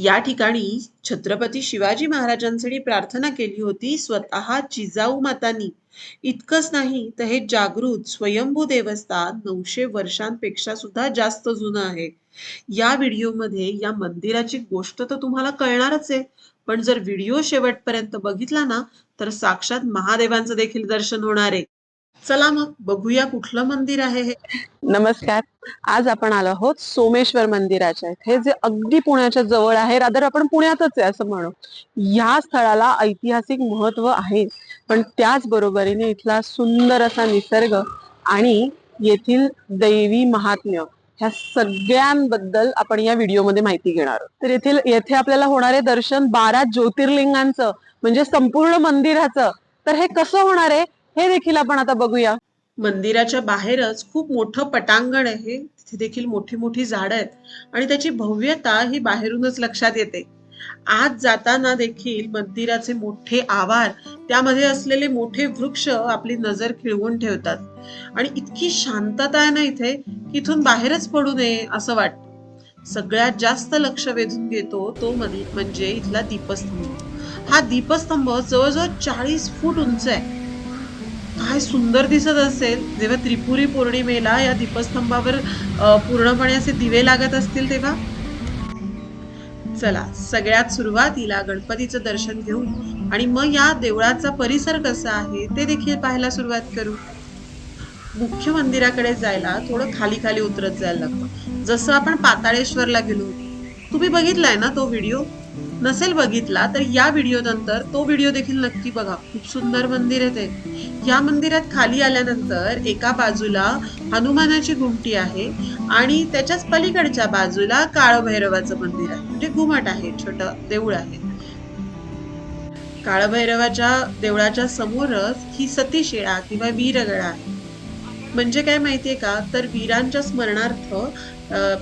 या ठिकाणी छत्रपती शिवाजी महाराजांसाठी प्रार्थना केली होती स्वतः जिजाऊ मातांनी. इतकंच नाही तर हे जागृत स्वयंभू देवस्थान नऊशे वर्षांपेक्षा सुद्धा जास्त जुनं आहे. या व्हिडिओमध्ये या मंदिराची गोष्ट तर तुम्हाला कळणारच आहे पण जर व्हिडिओ शेवटपर्यंत बघितला ना तर साक्षात महादेवांचं देखील दर्शन होणार आहे. चला मग बघूया कुठलं मंदिर आहे हे. नमस्कार. आज आपण आलो आहोत सोमेश्वर मंदिराच्या इथे. जे अगदी पुण्याच्या जवळ आहे रादर आपण पुण्यातच आहे असं म्हणू. या स्थळाला ऐतिहासिक महत्त्व आहे. पण त्याच बरोबरीने इथला सुंदर असा निसर्ग आणि येथील दैवी महात्म्य ह्या सगळ्यांबद्दल आपण या व्हिडिओमध्ये माहिती घेणार आहोत. तर येथील येथे आपल्याला होणारे दर्शन बारा ज्योतिर्लिंगांचं म्हणजे संपूर्ण मंदिराचं तर हे कसं होणार आहे? हे देखील आपण आता बघूया. मंदिराच्या बाहेरच खूप मोठं पटांगण आहे. तिथे देखील मोठी मोठी झाडं आहेत. आणि त्याची भव्यता ही बाहेरूनच लक्षात येते. आत जाताना देखील मंदिराचे मोठे आवार त्यामध्ये असलेले मोठे वृक्ष आपली नजर खिळवून ठेवतात. आणि इतकी शांतता आहे ना इथे की इथून बाहेरच पडू नये असं वाटतं. सगळ्यात जास्त लक्ष वेधून घेतो तो म्हणजे इथला दीपस्तंभ. हा दीपस्तंभ जवळजवळ चाळीस फूट उंच आहे. काय सुंदर दिसत असेल. जेव्हा त्रिपुरी पौर्णिमेला या दीपस्तंभावर पूर्णपणे असे दिवे लागत असतील तेव्हा? चला सगळ्यात सुरुवातीला गणपतीचं दर्शन घेऊ आणि मग या देवळाचा परिसर कसा आहे ते देखील पाहायला सुरुवात करू. मुख्य मंदिराकडे जायला थोडं खाली खाली उतरत जायला लागतं. जसं आपण पाताळेश्वरला गेलो. तुम्ही बघितलाय ना तो व्हिडिओ? नसेल बघितला तर या व्हिडिओ नंतर तो व्हिडिओ देखील नक्की बघा. खूप सुंदर मंदिर आहे ते. या मंदिरात खाली आल्यानंतर एका बाजूला हनुमानाची गुमटी आहे आणि त्याच्याच पलीकडच्या बाजूला काळभैरवाचं मंदिर आहे. म्हणजे घुमट आहे छोट देऊळ आहे. काळभैरवाच्या देवळाच्या समोरच ही सतीशिळा किंवा वीरगळा आहे. म्हणजे काय माहितीये का? तर वीरांच्या स्मरणार्थ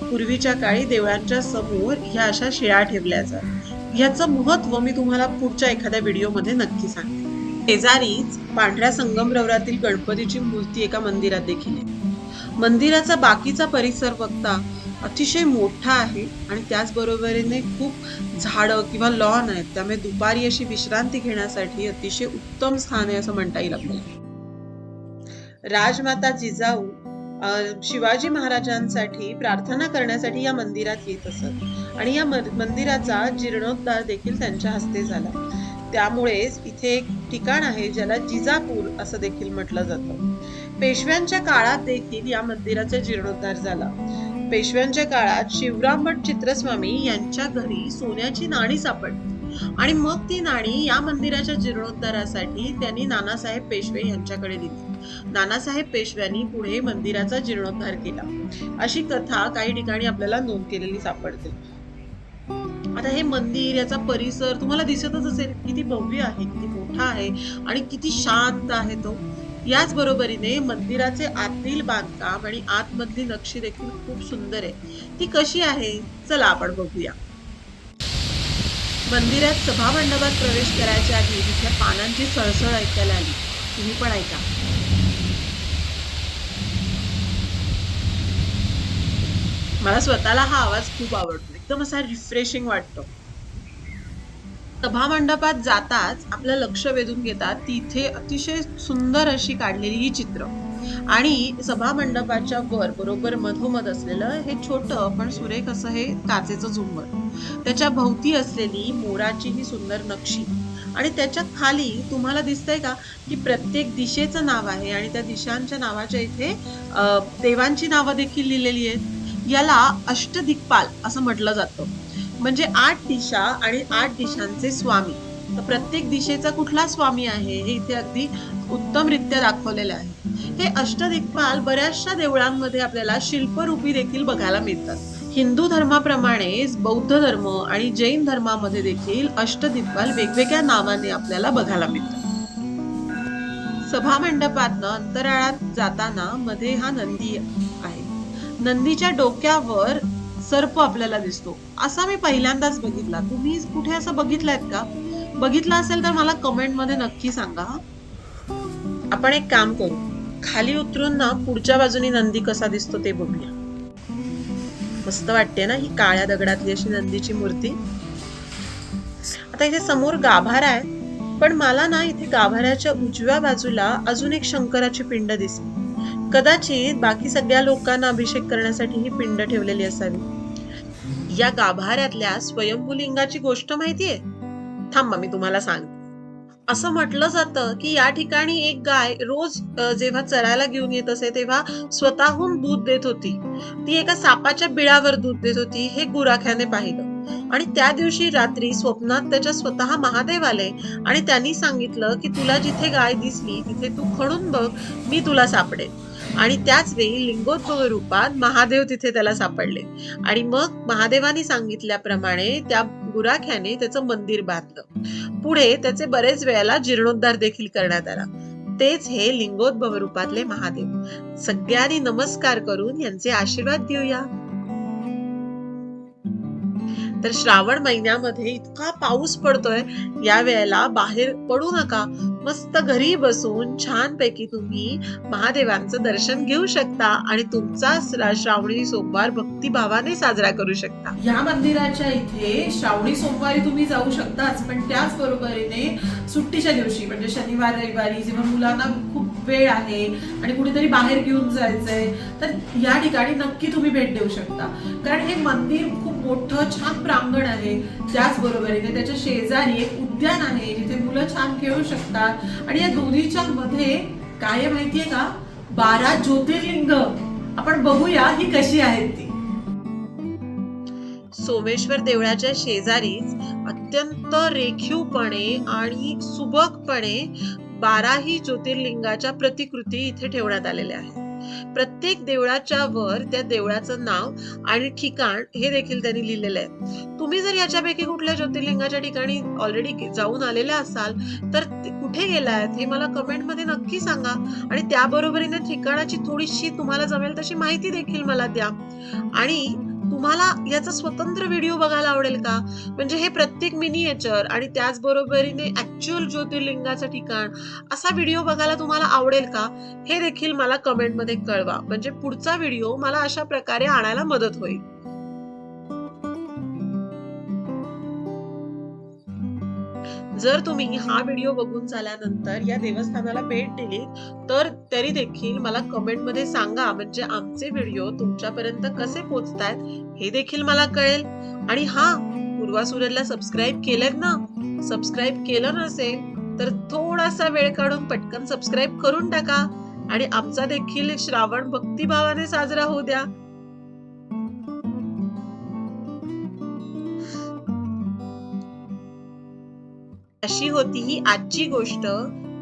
पूर्वीच्या काळी देवळांच्या समोर ह्या अशा शिळा ठेवल्या जातात. याचं महत्त्व मी तुम्हाला पुढच्या एखाद्या व्हिडिओमध्ये नक्की सांगते. शेजारीच पांढऱ्या संगमरवरातील गणपतीची मूर्ती एका मंदिरात देखील आहे. मंदिराचा बाकीचा परिसर बघता अतिशय मोठा आहे आणि त्याचबरोबरीने खूप झाडं किंवा लॉन आहेत. त्यामुळे दुपारी अशी विश्रांती घेण्यासाठी अतिशय उत्तम स्थान आहे असं म्हणता येईल आपल्याला. राजमाता जिजाऊ शिवाजी महाराजांसाठी प्रार्थना करण्यासाठी या मंदिरात येत असत. आणि या मंदिराचा जीर्णोद्धार देखील त्यांच्या हस्ते झाला. त्यामुळेच इथे एक ठिकाण आहे ज्याला जिजापूर असं देखील म्हटलं जातं. पेशव्यांच्या काळात देखील या मंदिराचा जीर्णोद्धार झाला. पेशव्यांच्या काळात शिवराम भट चित्रस्वामी यांच्या घरी सोन्याची नाणी सापडली. आणि मग ती नाणी या मंदिराच्या जीर्णोद्धारासाठी त्यांनी नानासाहेब पेशवे यांच्याकडे दिली. नानासाहेब पेशव्यांनी पुढे मंदिराचा जीर्णोद्धार केला. अशी कथा काही ठिकाणी आपल्याला नोंद केलेली सापडते. आता हे मंदिर याचा परिसर तुम्हाला दिसतच असेल किती भव्य आहे किती मोठा आहे आणि किती शांत आहे तो. याच बरोबरीने मंदिराचे आतील बांधकाम आणि आतमधली नक्षी देखील खूप सुंदर आहे. ती कशी आहे? चला आपण बघूया. मंदिरात सभामंडपात प्रवेश करायच्या आधी तिथल्या पानांची सळसळ ऐकायला आली. तुम्ही पण ऐका. मला स्वतःला हा आवाज खूप आवडतो. एकदम असा रिफ्रेशिंग वाटतो. सभामंडपात जाताच आपलं लक्ष वेधून घेतात तिथे अतिशय सुंदर अशी काढलेली ही चित्र. आणि सभामंडपाच्या वर बरोबर मधोमध असलेलं हे छोट पण सुरेख असं हे काचेचं झुंबर. त्याच्या भोवती असलेली मोराची ही सुंदर नक्षी. आणि त्याच्याखाली तुम्हाला दिसतंय का की प्रत्येक दिशेचं नाव आहे आणि त्या दिशांच्या नावाच्या इथे देवांची नावं देखील लिहिलेली आहेत. याला अष्टदिक्पाल असं म्हटलं जातं. म्हणजे आठ दिशा आणि आठ दिशांचे स्वामी. तर प्रत्येक दिशेचा कुठला स्वामी आहे हे इथे अगदी उत्तमरित्या दाखवलेलं आहे. हे अष्टदिक्पाल बऱ्याचशा देवळांमध्ये आपल्याला शिल्परूपी देखील बघायला मिळतात. हिंदू धर्माप्रमाणेच बौद्ध धर्म आणि जैन धर्मामध्ये देखील अष्टदिक्पाल वेगवेगळ्या नावाने आपल्याला बघायला मिळतात. सभामंडपातनं अंतराळात जाताना मध्ये हा नंदी आहे. नंदीच्या डोक्यावर सर्प आपल्याला दिसतो. असा मी पहिल्यांदाच बघितला. तुम्ही कुठे असं बघितलायत का? बघितला असेल तर मला कमेंटमध्ये नक्की सांगा आपण एक काम करू. खाली उतरून ना पुढच्या बाजूनी नंदी कसा दिसतो ते बघूया. मस्त वाटते ना ही काळ्या दगडातली अशी नंदीची मूर्ती? आता इथे समोर गाभारा आहे पण मला ना इथे गाभाऱ्याच्या उजव्या बाजूला अजून एक शंकराची पिंड दिसली. कदाचित बाकी सगळ्या लोकांना अभिषेक करण्यासाठी ही पिंड ठेवलेली असावी. या गाभाऱ्यातल्या स्वयंभूलिंगाची गोष्ट माहितीये? थांबा मी तुम्हाला सांगते. असं म्हटलं जातं की या ठिकाणी एक गाय रोज जेव्हा चरायला घेऊन येत असे तेव्हा स्वतःहून दूध देत होती. ती एका सापाच्या बिळावर दूध देत होती हे गुराख्याने पाहिलं. आणि त्या दिवशी रात्री स्वप्नात त्याच्या स्वतः महादेव आले आणि त्यांनी सांगितलं की तुला जिथे गाय दिसली तिथे तू खणून बघ मी तुला सापडेल आणि त्याच वेळी लिंगोद्भव रूपात महादेव तिथे त्याला सापडले. आणि मग महादेवानी सांगितल्याप्रमाणे त्या गुराख्याने त्याचं मंदिर बांधलं. पुढे त्याचे बरेच वेळेला जीर्णोद्धार देखील करण्यात आला. तेच हे लिंगोद्भव रूपातले महादेव. सगळ्यांनी नमस्कार करून यांचे आशीर्वाद घेऊया. तर श्रावण महिन्यामध्ये इतका पाऊस पडतोय या वेळेला बाहेर पडू नका. मस्त घरी बसून छानपैकी तुम्ही महादेवांचं दर्शन घेऊ शकता आणि तुमचा श्रावणी सोमवार भक्तिभावाने साजरा करू शकता. या मंदिराच्या इथे श्रावणी सोमवारी तुम्ही जाऊ शकताच पण त्याच बरोबरीने सुट्टीच्या दिवशी म्हणजे शनिवार रविवारी जेव्हा मुलांना खूप वेळ आहे आणि कुठेतरी बाहेर घेऊन जायचंय तर या ठिकाणी नक्की तुम्ही भेट देऊ शकता. कारण हे मंदिर खूप मोठं छान प्रांगण आहे. त्याच बरोबरीने त्याच्या शेजारी एक उद्यान आहे जिथे मुलं छान खेळू शकतात आणि या दोन्हीच्या मध्ये काय माहितीये का? बारा ज्योतिर्लिंग. आपण बघूया ही कशी आहेत ती. सोमेश्वर देवळाच्या शेजारीच अत्यंत रेखीवपणे आणि सुबकपणे बाराही ज्योतिर्लिंगाच्या प्रतिकृती इथे ठेवण्यात आलेल्या आहेत. प्रत्येक देवळाच्या वर त्या देवळाचं नाव आणि ठिकाण हे देखील त्यांनी लिहिलेलं आहे. तुम्ही जर याच्यापैकी कुठल्या ज्योतिर्लिंगाच्या ठिकाणी ऑलरेडी जाऊन आलेले असाल तर कुठे गेलायत हे मला कमेंटमध्ये नक्की सांगा. आणि त्याबरोबरीने ठिकाणाची थोडीशी तुम्हाला जमेल तशी माहिती देखील मला द्या. आणि तुम्हाला याचा स्वतंत्र व्हिडिओ बघायला आवडेल का? म्हणजे हे प्रत्येक मिनिएचर आणि त्याचबरोबरीने ऍक्च्युअल ज्योतिर्लिंगाचं ठिकाण असा व्हिडिओ बघायला तुम्हाला आवडेल का? हे देखील मला कमेंटमध्ये कळवा. म्हणजे पुढचा व्हिडिओ मला अशा प्रकारे आणायला मदत होईल. जर तुम्ही हा व्हिडिओ बघून झाल्यानंतर या देवस्थानाला भेट दिली तर तरी देखील मला कमेंटमध्ये सांगा म्हणजे आमचे व्हिडिओ तुमच्यापर्यंत कसे पोचतायत हे देखील मला कळेल. आणि हा पूर्वा सूरजला सबस्क्राईब केलेत ना सबस्क्राईब केलं नसेल तर थोडासा वेळ काढून पटकन सबस्क्राईब करून टाका. आणि आमचा देखील श्रावण भक्तिभावाने साजरा होऊ द्या. अशी होती ही आजची गोष्ट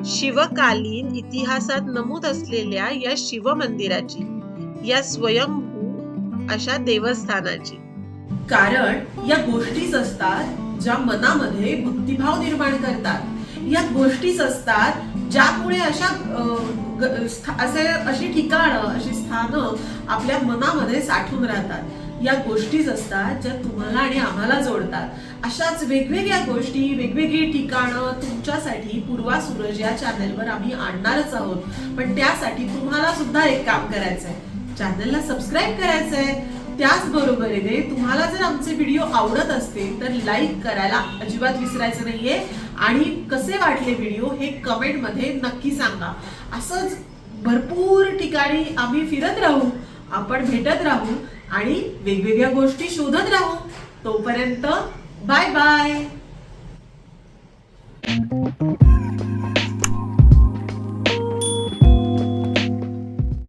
शिवकालीन इतिहासात नमूद असलेल्या या शिव मंदिराची या स्वयंभू अशा देवस्थानाची. कारण या गोष्टीच असतात ज्या मनामध्ये भक्तिभाव निर्माण करतात. या गोष्टीच असतात ज्यामुळे अशा अं, असे अशी ठिकाणं अशी स्थानं आपल्या मनामध्ये साठून राहतात. या गोष्टीच असतात ज्या तुम्हाला आणि आम्हाला जोडतात. अशाच वेगवेगळ्या गोष्टी वेगवेगळी ठिकाणं तुमच्यासाठी पूर्वा सूरज या चॅनलवर आम्ही आणणारच आहोत. पण त्यासाठी तुम्हाला सुद्धा एक काम करायचंय. चॅनलला सबस्क्राईब करायचंय. त्याचबरोबरीने तुम्हाला जर आमचे व्हिडिओ आवडत असतील तर लाईक करायला अजिबात विसरायचं नाहीये. आणि कसे वाटले व्हिडिओ हे कमेंटमध्ये नक्की सांगा. असंच भरपूर ठिकाणी आम्ही फिरत राहू आपण भेटत राहू. आणि वेगवेगळ्या गोष्टी शोधत राहू. तोपर्यंत बाय बाय.